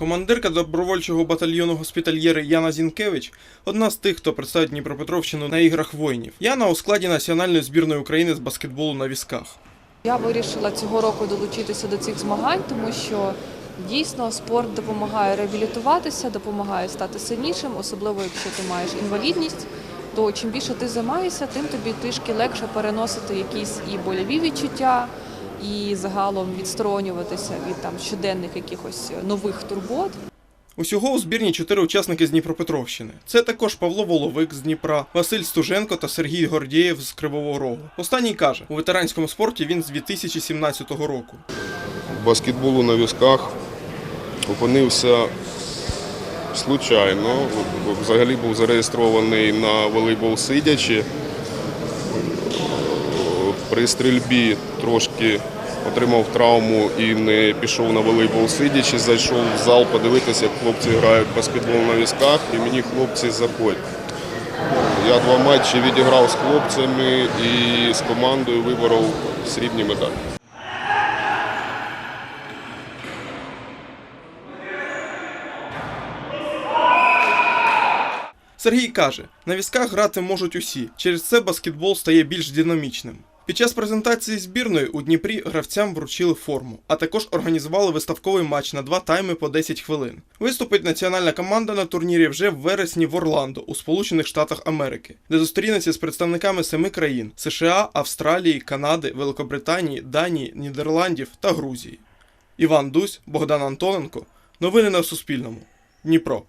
Командирка добровольчого батальйону госпітальєри Яна Зінкевич одна з тих, хто представить Дніпропетровщину на іграх воїнів. Яна у складі національної збірної України з баскетболу на візках. Я вирішила цього року долучитися до цих змагань, тому що дійсно спорт допомагає реабілітуватися, допомагає стати сильнішим, особливо якщо ти маєш інвалідність. То чим більше ти займаєшся, тим тобі трішки легше переносити якісь і больові відчуття, і загалом відсторонюватися від там щоденних якихось нових турбот. Усього у збірні чотири учасники з Дніпропетровщини. Це також Павло Воловик з Дніпра, Василь Стуженко та Сергій Гордієв з Кривого Рогу. Останній каже, у ветеранському спорті він з 2017 року. баскетболу на візках опинився случайно. Взагалі був зареєстрований на волейбол сидячи. При стрільбі трошки отримав травму і не пішов на волейбол сидячи, зайшов в зал подивитися, як хлопці грають баскетбол на візках, і мені хлопці заходь. Я два матчі відіграв з хлопцями і з командою виборов срібні медалі. Сергій каже, на візках грати можуть усі. Через це баскетбол стає більш динамічним. Під час презентації збірної у Дніпрі гравцям вручили форму, а також організували виставковий матч на два тайми по 10 хвилин. Виступить національна команда на турнірі вже в вересні в Орландо у Сполучених Штатах Америки, де зустрінеться з представниками семи країн США, Австралії, Канади, Великобританії, Данії, Нідерландів та Грузії. Іван Дусь, Богдан Антоненко. Новини на Суспільному. Дніпро.